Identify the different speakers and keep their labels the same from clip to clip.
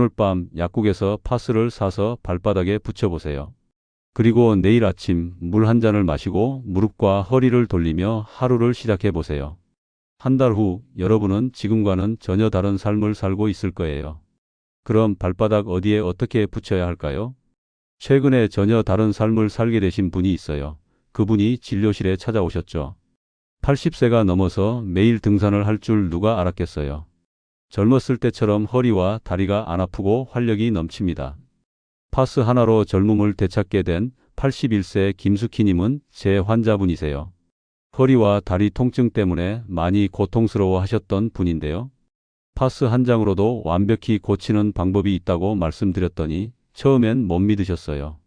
Speaker 1: 오늘 밤 약국에서 파스를 사서 발바닥에 붙여보세요. 그리고 내일 아침 물 한 잔을 마시고 무릎과 허리를 돌리며 하루를 시작해 보세요. 한 달 후 여러분은 지금과는 전혀 다른 삶을 살고 있을 거예요. 그럼 발바닥 어디에 어떻게 붙여야 할까요? 최근에 전혀 다른 삶을 살게 되신 분이 있어요. 그분이 진료실에 찾아오셨죠. 80세가 넘어서 매일 등산을 할 줄 누가 알았겠어요. 젊었을 때처럼 허리와 다리가 안 아프고 활력이 넘칩니다. 파스 하나로 젊음을 되찾게 된 81세 김수키님은 제 환자분이세요. 허리와 다리 통증 때문에 많이 고통스러워 하셨던 분인데요. 파스 한 장으로도 완벽히 고치는 방법이 있다고 말씀드렸더니 처음엔 못 믿으셨어요.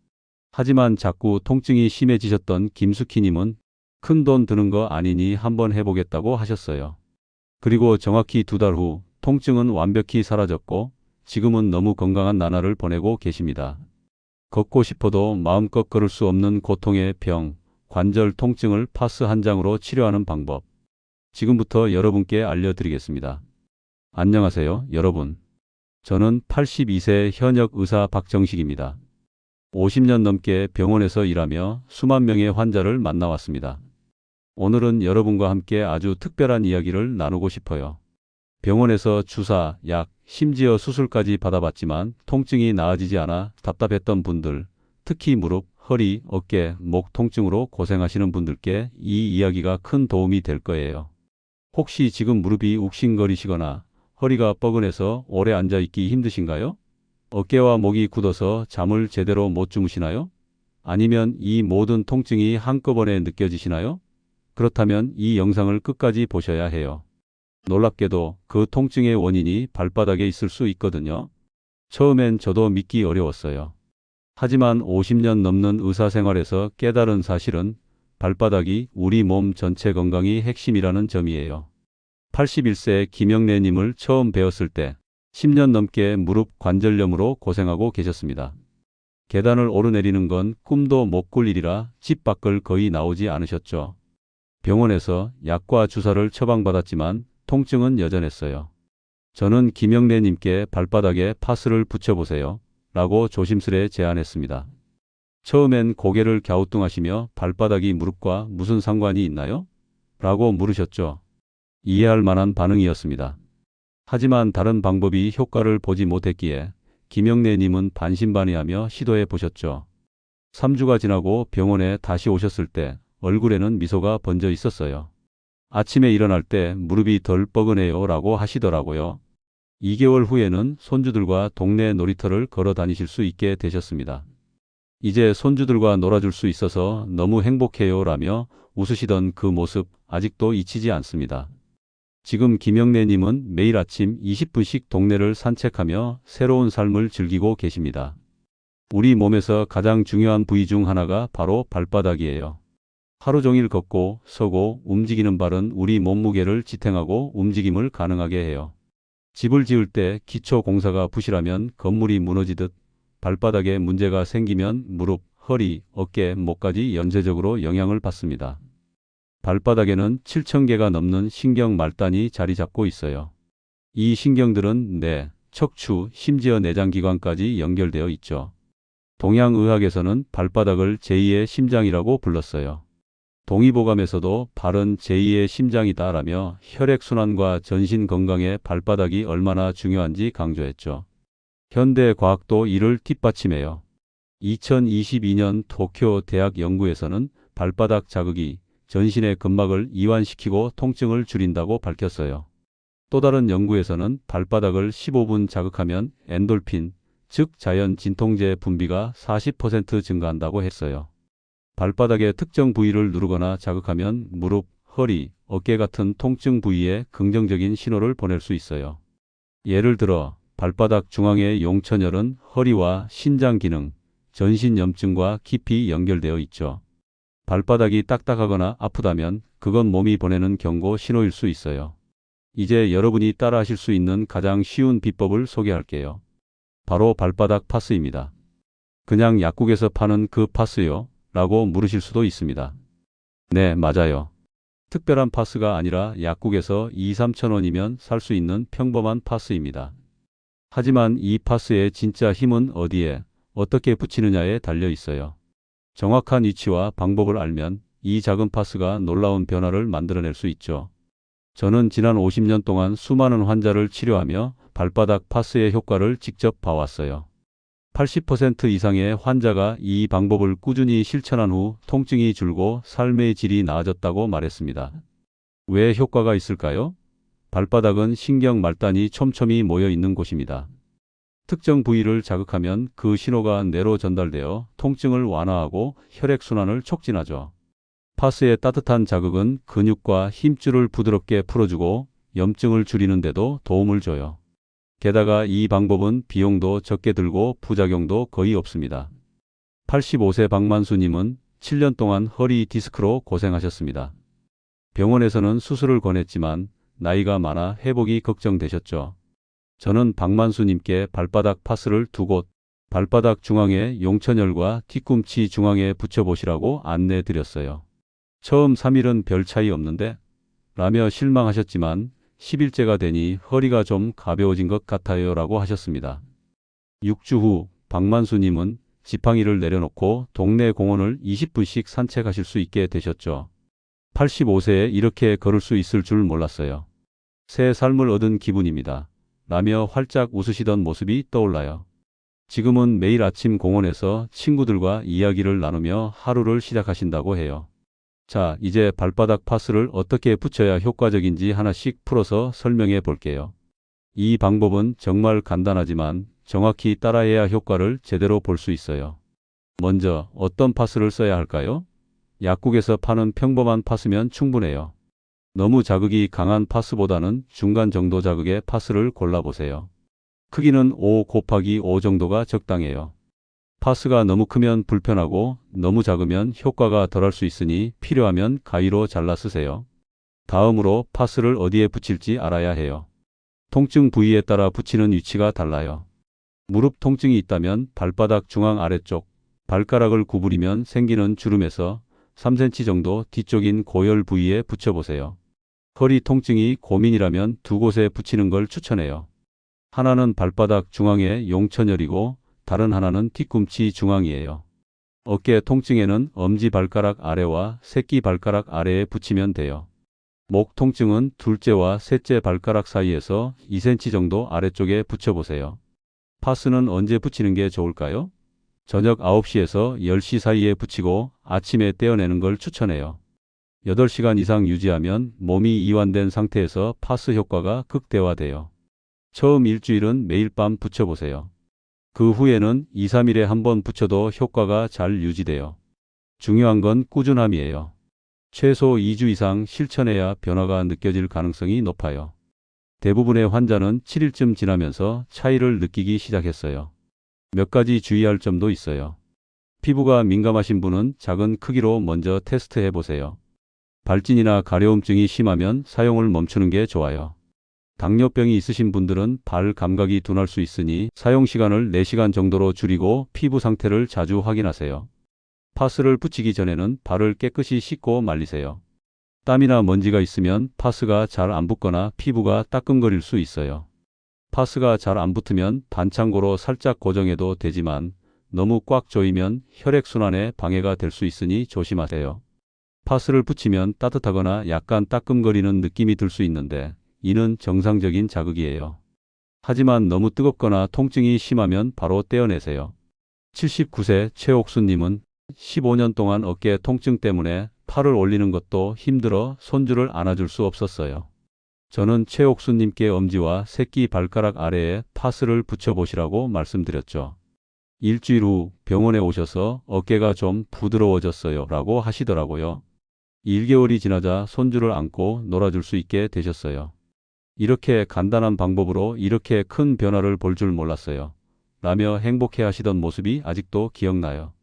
Speaker 1: 하지만 자꾸 통증이 심해지셨던 김수키님은 큰 돈 드는 거 아니니 한번 해보겠다고 하셨어요. 그리고 정확히 두 달 후 통증은 완벽히 사라졌고 지금은 너무 건강한 나날을 보내고 계십니다. 걷고 싶어도 마음껏 걸을 수 없는 고통의 병, 관절 통증을 파스 한 장으로 치료하는 방법. 지금부터 여러분께 알려드리겠습니다. 안녕하세요, 여러분. 저는 82세 현역 의사 박정식입니다. 50년 넘게 병원에서 일하며 수만 명의 환자를 만나왔습니다. 오늘은 여러분과 함께 아주 특별한 이야기를 나누고 싶어요. 병원에서 주사, 약, 심지어 수술까지 받아봤지만 통증이 나아지지 않아 답답했던 분들, 특히 무릎, 허리, 어깨, 목 통증으로 고생하시는 분들께 이 이야기가 큰 도움이 될 거예요. 혹시 지금 무릎이 욱신거리시거나 허리가 뻐근해서 오래 앉아 있기 힘드신가요? 어깨와 목이 굳어서 잠을 제대로 못 주무시나요? 아니면 이 모든 통증이 한꺼번에 느껴지시나요? 그렇다면 이 영상을 끝까지 보셔야 해요. 놀랍게도 그 통증의 원인이 발바닥에 있을 수 있거든요. 처음엔 저도 믿기 어려웠어요. 하지만 50년 넘는 의사 생활에서 깨달은 사실은 발바닥이 우리 몸 전체 건강이 핵심이라는 점이에요. 81세 김영래님을 처음 배웠을 때 10년 넘게 무릎 관절염으로 고생하고 계셨습니다. 계단을 오르내리는 건 꿈도 못 꿀 일이라 집 밖을 거의 나오지 않으셨죠. 병원에서 약과 주사를 처방받았지만 통증은 여전했어요. 저는 김영래님께 발바닥에 파스를 붙여보세요. 라고 조심스레 제안했습니다. 처음엔 고개를 갸우뚱하시며 발바닥이 무릎과 무슨 상관이 있나요? 라고 물으셨죠. 이해할 만한 반응이었습니다. 하지만 다른 방법이 효과를 보지 못했기에 김영래님은 반신반의하며 시도해 보셨죠. 3주가 지나고 병원에 다시 오셨을 때 얼굴에는 미소가 번져 있었어요. 아침에 일어날 때 무릎이 덜 뻐근해요 라고 하시더라고요. 2개월 후에는 손주들과 동네 놀이터를 걸어 다니실 수 있게 되셨습니다. 이제 손주들과 놀아줄 수 있어서 너무 행복해요 라며 웃으시던 그 모습 아직도 잊히지 않습니다. 지금 김영래님은 매일 아침 20분씩 동네를 산책하며 새로운 삶을 즐기고 계십니다. 우리 몸에서 가장 중요한 부위 중 하나가 바로 발바닥이에요. 하루 종일 걷고 서고 움직이는 발은 우리 몸무게를 지탱하고 움직임을 가능하게 해요. 집을 지을 때 기초 공사가 부실하면 건물이 무너지듯 발바닥에 문제가 생기면 무릎, 허리, 어깨, 목까지 연쇄적으로 영향을 받습니다. 발바닥에는 7,000개가 넘는 신경 말단이 자리 잡고 있어요. 이 신경들은 뇌, 척추, 심지어 내장기관까지 연결되어 있죠. 동양의학에서는 발바닥을 제2의 심장이라고 불렀어요. 동의보감에서도 발은 제2의 심장이다 라며 혈액순환과 전신 건강에 발바닥이 얼마나 중요한지 강조했죠. 현대 과학도 이를 뒷받침해요. 2022년 도쿄 대학 연구에서는 발바닥 자극이 전신의 근막을 이완시키고 통증을 줄인다고 밝혔어요. 또 다른 연구에서는 발바닥을 15분 자극하면 엔돌핀, 즉 자연 진통제 분비가 40% 증가한다고 했어요. 발바닥의 특정 부위를 누르거나 자극하면 무릎, 허리, 어깨 같은 통증 부위에 긍정적인 신호를 보낼 수 있어요. 예를 들어 발바닥 중앙의 용천혈은 허리와 신장 기능, 전신 염증과 깊이 연결되어 있죠. 발바닥이 딱딱하거나 아프다면 그건 몸이 보내는 경고 신호일 수 있어요. 이제 여러분이 따라 하실 수 있는 가장 쉬운 비법을 소개할게요. 바로 발바닥 파스입니다. 그냥 약국에서 파는 그 파스요? 라고 물으실 수도 있습니다. 네, 맞아요. 특별한 파스가 아니라 약국에서 2, 3천 원이면 살 수 있는 평범한 파스입니다. 하지만 이 파스의 진짜 힘은 어디에, 어떻게 붙이느냐에 달려 있어요. 정확한 위치와 방법을 알면 이 작은 파스가 놀라운 변화를 만들어낼 수 있죠. 저는 지난 50년 동안 수많은 환자를 치료하며 발바닥 파스의 효과를 직접 봐왔어요. 80% 이상의 환자가 이 방법을 꾸준히 실천한 후 통증이 줄고 삶의 질이 나아졌다고 말했습니다. 왜 효과가 있을까요? 발바닥은 신경 말단이 촘촘히 모여 있는 곳입니다. 특정 부위를 자극하면 그 신호가 뇌로 전달되어 통증을 완화하고 혈액순환을 촉진하죠. 파스의 따뜻한 자극은 근육과 힘줄을 부드럽게 풀어주고 염증을 줄이는 데도 도움을 줘요. 게다가 이 방법은 비용도 적게 들고 부작용도 거의 없습니다. 85세 박만수님은 7년 동안 허리 디스크로 고생하셨습니다. 병원에서는 수술을 권했지만 나이가 많아 회복이 걱정되셨죠. 저는 박만수님께 발바닥 파스를 두 곳, 발바닥 중앙에 용천열과 뒤꿈치 중앙에 붙여보시라고 안내드렸어요. 처음 3일은 별 차이 없는데? 라며 실망하셨지만 10일째가 되니 허리가 좀 가벼워진 것 같아요 라고 하셨습니다. 6주 후 박만수님은 지팡이를 내려놓고 동네 공원을 20분씩 산책하실 수 있게 되셨죠. 85세에 이렇게 걸을 수 있을 줄 몰랐어요. 새 삶을 얻은 기분입니다. 라며 활짝 웃으시던 모습이 떠올라요. 지금은 매일 아침 공원에서 친구들과 이야기를 나누며 하루를 시작하신다고 해요. 자, 이제 발바닥 파스를 어떻게 붙여야 효과적인지 하나씩 풀어서 설명해 볼게요. 이 방법은 정말 간단하지만 정확히 따라해야 효과를 제대로 볼 수 있어요. 먼저 어떤 파스를 써야 할까요? 약국에서 파는 평범한 파스면 충분해요. 너무 자극이 강한 파스보다는 중간 정도 자극의 파스를 골라보세요. 크기는 5 곱하기 5 정도가 적당해요. 파스가 너무 크면 불편하고 너무 작으면 효과가 덜할 수 있으니 필요하면 가위로 잘라 쓰세요. 다음으로 파스를 어디에 붙일지 알아야 해요. 통증 부위에 따라 붙이는 위치가 달라요. 무릎 통증이 있다면 발바닥 중앙 아래쪽, 발가락을 구부리면 생기는 주름에서 3cm 정도 뒤쪽인 고열 부위에 붙여보세요. 허리 통증이 고민이라면 두 곳에 붙이는 걸 추천해요. 하나는 발바닥 중앙에 용천열이고 다른 하나는 뒤꿈치 중앙이에요. 어깨 통증에는 엄지 발가락 아래와 새끼 발가락 아래에 붙이면 돼요. 목 통증은 둘째와 셋째 발가락 사이에서 2cm 정도 아래쪽에 붙여보세요. 파스는 언제 붙이는 게 좋을까요? 저녁 9시에서 10시 사이에 붙이고 아침에 떼어내는 걸 추천해요. 8시간 이상 유지하면 몸이 이완된 상태에서 파스 효과가 극대화돼요. 처음 일주일은 매일 밤 붙여보세요. 그 후에는 2, 3일에 한 번 붙여도 효과가 잘 유지돼요. 중요한 건 꾸준함이에요. 최소 2주 이상 실천해야 변화가 느껴질 가능성이 높아요. 대부분의 환자는 7일쯤 지나면서 차이를 느끼기 시작했어요. 몇 가지 주의할 점도 있어요. 피부가 민감하신 분은 작은 크기로 먼저 테스트해 보세요. 발진이나 가려움증이 심하면 사용을 멈추는 게 좋아요. 당뇨병이 있으신 분들은 발 감각이 둔할 수 있으니 사용 시간을 4시간 정도로 줄이고 피부 상태를 자주 확인하세요. 파스를 붙이기 전에는 발을 깨끗이 씻고 말리세요. 땀이나 먼지가 있으면 파스가 잘 안 붙거나 피부가 따끔거릴 수 있어요. 파스가 잘 안 붙으면 반창고로 살짝 고정해도 되지만 너무 꽉 조이면 혈액순환에 방해가 될 수 있으니 조심하세요. 파스를 붙이면 따뜻하거나 약간 따끔거리는 느낌이 들 수 있는데 이는 정상적인 자극이에요. 하지만 너무 뜨겁거나 통증이 심하면 바로 떼어내세요. 79세 최옥수님은 15년 동안 어깨 통증 때문에 팔을 올리는 것도 힘들어 손주를 안아줄 수 없었어요. 저는 최옥수님께 엄지와 새끼 발가락 아래에 파스를 붙여보시라고 말씀드렸죠. 일주일 후 병원에 오셔서 어깨가 좀 부드러워졌어요 라고 하시더라고요. 1개월이 지나자 손주를 안고 놀아줄 수 있게 되셨어요. 이렇게 간단한 방법으로 이렇게 큰 변화를 볼 줄 몰랐어요. 라며 행복해 하시던 모습이 아직도 기억나요.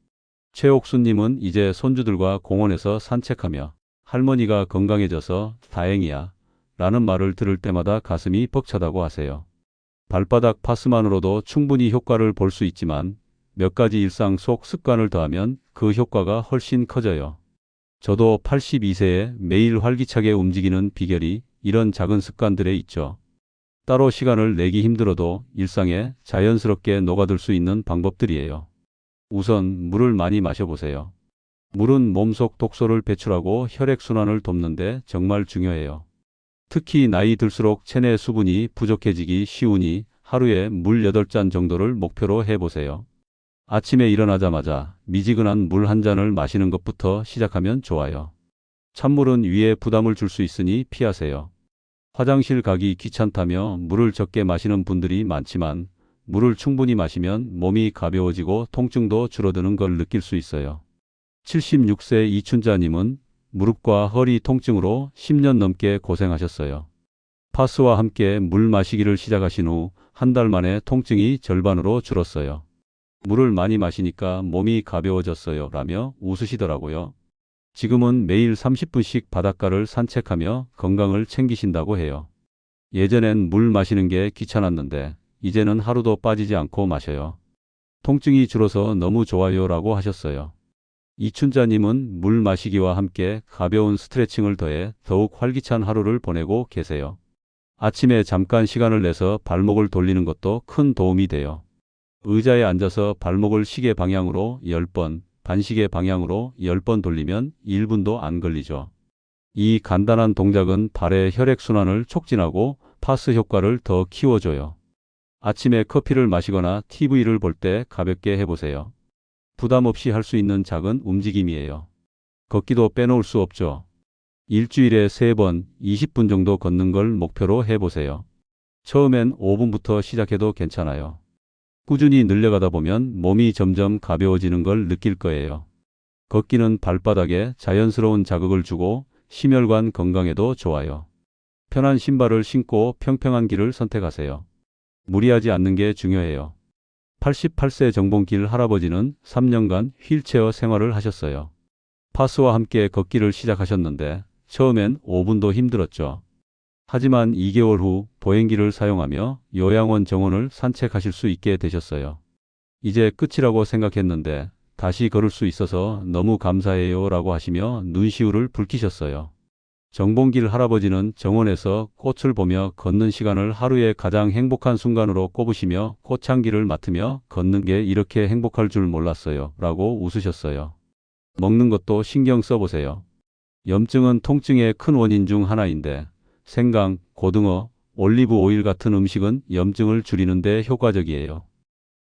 Speaker 1: 최옥수님은 이제 손주들과 공원에서 산책하며 할머니가 건강해져서 다행이야 라는 말을 들을 때마다 가슴이 벅차다고 하세요. 발바닥 파스만으로도 충분히 효과를 볼 수 있지만 몇 가지 일상 속 습관을 더하면 그 효과가 훨씬 커져요. 저도 82세에 매일 활기차게 움직이는 비결이 이런 작은 습관들에 있죠. 따로 시간을 내기 힘들어도 일상에 자연스럽게 녹아들 수 있는 방법들이에요. 우선 물을 많이 마셔보세요. 물은 몸속 독소를 배출하고 혈액순환을 돕는데 정말 중요해요. 특히 나이 들수록 체내 수분이 부족해지기 쉬우니 하루에 물 8잔 정도를 목표로 해보세요. 아침에 일어나자마자 미지근한 물 한 잔을 마시는 것부터 시작하면 좋아요. 찬물은 위에 부담을 줄 수 있으니 피하세요. 화장실 가기 귀찮다며 물을 적게 마시는 분들이 많지만 물을 충분히 마시면 몸이 가벼워지고 통증도 줄어드는 걸 느낄 수 있어요. 76세 이춘자님은 무릎과 허리 통증으로 10년 넘게 고생하셨어요. 파스와 함께 물 마시기를 시작하신 후 한 달 만에 통증이 절반으로 줄었어요. 물을 많이 마시니까 몸이 가벼워졌어요. 라며 웃으시더라고요. 지금은 매일 30분씩 바닷가를 산책하며 건강을 챙기신다고 해요. 예전엔 물 마시는 게 귀찮았는데 이제는 하루도 빠지지 않고 마셔요. 통증이 줄어서 너무 좋아요 라고 하셨어요. 이춘자님은 물 마시기와 함께 가벼운 스트레칭을 더해 더욱 활기찬 하루를 보내고 계세요. 아침에 잠깐 시간을 내서 발목을 돌리는 것도 큰 도움이 돼요. 의자에 앉아서 발목을 시계 방향으로 10번, 반시계 방향으로 10번 돌리면 1분도 안 걸리죠. 이 간단한 동작은 발의 혈액순환을 촉진하고 파스 효과를 더 키워줘요. 아침에 커피를 마시거나 TV를 볼 때 가볍게 해보세요. 부담 없이 할 수 있는 작은 움직임이에요. 걷기도 빼놓을 수 없죠. 일주일에 3번, 20분 정도 걷는 걸 목표로 해보세요. 처음엔 5분부터 시작해도 괜찮아요. 꾸준히 늘려가다 보면 몸이 점점 가벼워지는 걸 느낄 거예요. 걷기는 발바닥에 자연스러운 자극을 주고 심혈관 건강에도 좋아요. 편한 신발을 신고 평평한 길을 선택하세요. 무리하지 않는 게 중요해요. 88세 정봉길 할아버지는 3년간 휠체어 생활을 하셨어요. 파스와 함께 걷기를 시작하셨는데 처음엔 5분도 힘들었죠. 하지만 2개월 후 보행기를 사용하며 요양원 정원을 산책하실 수 있게 되셨어요. 이제 끝이라고 생각했는데 다시 걸을 수 있어서 너무 감사해요 라고 하시며 눈시울을 붉히셨어요. 정봉길 할아버지는 정원에서 꽃을 보며 걷는 시간을 하루의 가장 행복한 순간으로 꼽으시며 꽃향기를 맡으며 걷는 게 이렇게 행복할 줄 몰랐어요 라고 웃으셨어요. 먹는 것도 신경 써보세요. 염증은 통증의 큰 원인 중 하나인데 생강, 고등어, 올리브 오일 같은 음식은 염증을 줄이는 데 효과적이에요.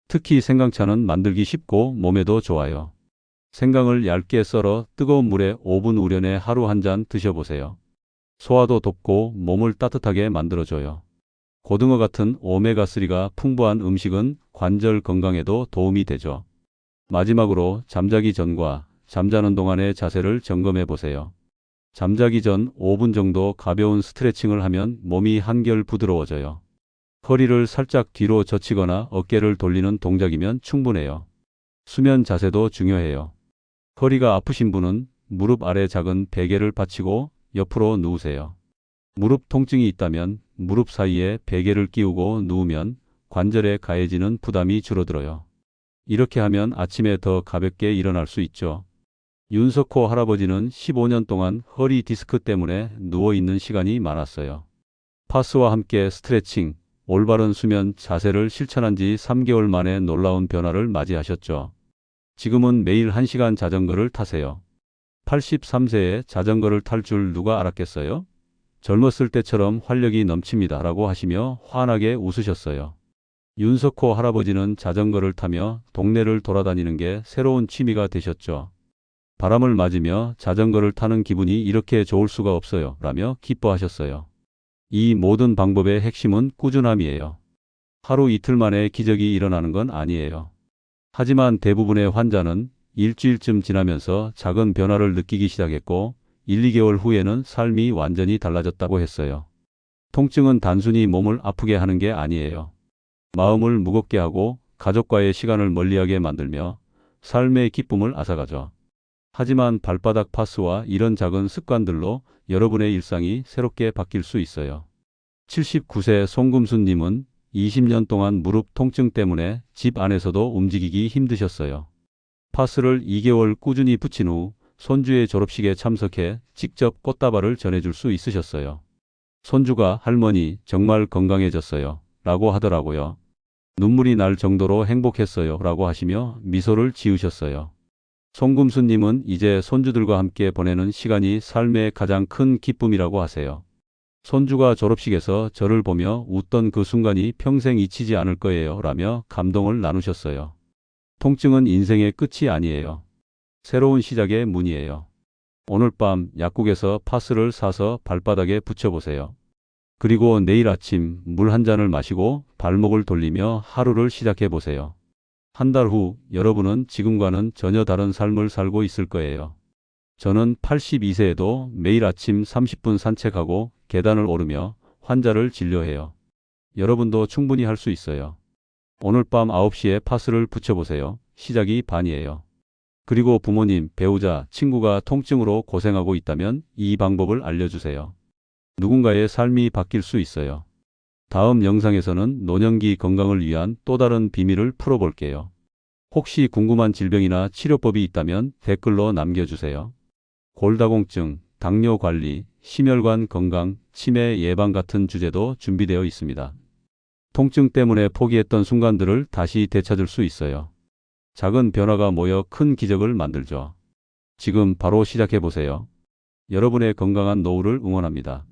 Speaker 1: 특히 생강차는 만들기 쉽고 몸에도 좋아요. 생강을 얇게 썰어 뜨거운 물에 5분 우려내 하루 한 잔 드셔보세요. 소화도 돕고 몸을 따뜻하게 만들어줘요. 고등어 같은 오메가3가 풍부한 음식은 관절 건강에도 도움이 되죠. 마지막으로 잠자기 전과 잠자는 동안의 자세를 점검해 보세요. 잠자기 전 5분 정도 가벼운 스트레칭을 하면 몸이 한결 부드러워져요. 허리를 살짝 뒤로 젖히거나 어깨를 돌리는 동작이면 충분해요. 수면 자세도 중요해요. 허리가 아프신 분은 무릎 아래 작은 베개를 받치고 옆으로 누우세요. 무릎 통증이 있다면 무릎 사이에 베개를 끼우고 누우면 관절에 가해지는 부담이 줄어들어요. 이렇게 하면 아침에 더 가볍게 일어날 수 있죠. 윤석호 할아버지는 15년 동안 허리 디스크 때문에 누워있는 시간이 많았어요. 파스와 함께 스트레칭, 올바른 수면 자세를 실천한 지 3개월 만에 놀라운 변화를 맞이하셨죠. 지금은 매일 1시간 자전거를 타세요. 83세에 자전거를 탈 줄 누가 알았겠어요? 젊었을 때처럼 활력이 넘칩니다. 라고 하시며 환하게 웃으셨어요. 윤석호 할아버지는 자전거를 타며 동네를 돌아다니는 게 새로운 취미가 되셨죠. 바람을 맞으며 자전거를 타는 기분이 이렇게 좋을 수가 없어요. 라며 기뻐하셨어요. 이 모든 방법의 핵심은 꾸준함이에요. 하루 이틀 만에 기적이 일어나는 건 아니에요. 하지만 대부분의 환자는 일주일쯤 지나면서 작은 변화를 느끼기 시작했고 1, 2개월 후에는 삶이 완전히 달라졌다고 했어요. 통증은 단순히 몸을 아프게 하는 게 아니에요. 마음을 무겁게 하고 가족과의 시간을 멀리하게 만들며 삶의 기쁨을 앗아가죠. 하지만 발바닥 파스와 이런 작은 습관들로 여러분의 일상이 새롭게 바뀔 수 있어요. 79세 송금수님은 20년 동안 무릎 통증 때문에 집 안에서도 움직이기 힘드셨어요. 파스를 2개월 꾸준히 붙인 후 손주의 졸업식에 참석해 직접 꽃다발을 전해줄 수 있으셨어요. 손주가 할머니 정말 건강해졌어요. 라고 하더라고요. 눈물이 날 정도로 행복했어요. 라고 하시며 미소를 지으셨어요. 송금수님은 이제 손주들과 함께 보내는 시간이 삶의 가장 큰 기쁨이라고 하세요. 손주가 졸업식에서 저를 보며 웃던 그 순간이 평생 잊히지 않을 거예요. 라며 감동을 나누셨어요. 통증은 인생의 끝이 아니에요. 새로운 시작의 문이에요. 오늘 밤 약국에서 파스를 사서 발바닥에 붙여보세요. 그리고 내일 아침 물 한 잔을 마시고 발목을 돌리며 하루를 시작해 보세요. 한 달 후 여러분은 지금과는 전혀 다른 삶을 살고 있을 거예요. 저는 82세에도 매일 아침 30분 산책하고 계단을 오르며 환자를 진료해요. 여러분도 충분히 할 수 있어요. 오늘 밤 9시에 파스를 붙여보세요. 시작이 반이에요. 그리고 부모님, 배우자, 친구가 통증으로 고생하고 있다면 이 방법을 알려주세요. 누군가의 삶이 바뀔 수 있어요. 다음 영상에서는 노년기 건강을 위한 또 다른 비밀을 풀어볼게요. 혹시 궁금한 질병이나 치료법이 있다면 댓글로 남겨주세요. 골다공증, 당뇨 관리, 심혈관 건강, 치매 예방 같은 주제도 준비되어 있습니다. 통증 때문에 포기했던 순간들을 다시 되찾을 수 있어요. 작은 변화가 모여 큰 기적을 만들죠. 지금 바로 시작해 보세요. 여러분의 건강한 노후를 응원합니다.